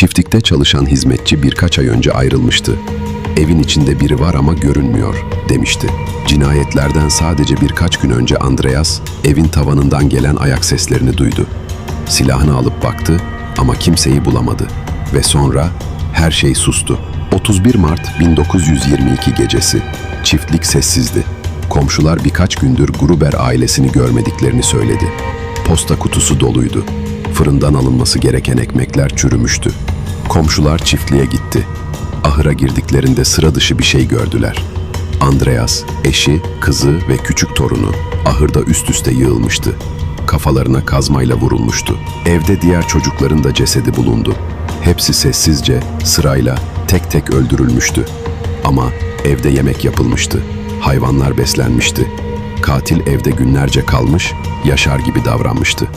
Çiftlikte çalışan hizmetçi birkaç ay önce ayrılmıştı. Evin içinde biri var ama görünmüyor demişti. Cinayetlerden sadece birkaç gün önce Andreas evin tavanından gelen ayak seslerini duydu. Silahını alıp baktı ama kimseyi bulamadı ve sonra her şey sustu. 31 Mart 1922 gecesi. Çiftlik sessizdi. Komşular birkaç gündür Gruber ailesini görmediklerini söyledi. Posta kutusu doluydu. Fırından alınması gereken ekmekler çürümüştü. Komşular çiftliğe gitti. Ahıra girdiklerinde sıra dışı bir şey gördüler. Andreas, eşi, kızı ve küçük torunu ahırda üst üste yığılmıştı. Kafalarına kazmayla vurulmuştu. Evde diğer çocukların da cesedi bulundu. Hepsi sessizce, sırayla, tek tek öldürülmüştü. Ama evde yemek yapılmıştı. Hayvanlar beslenmişti. Katil evde günlerce kalmış, yaşar gibi davranmıştı.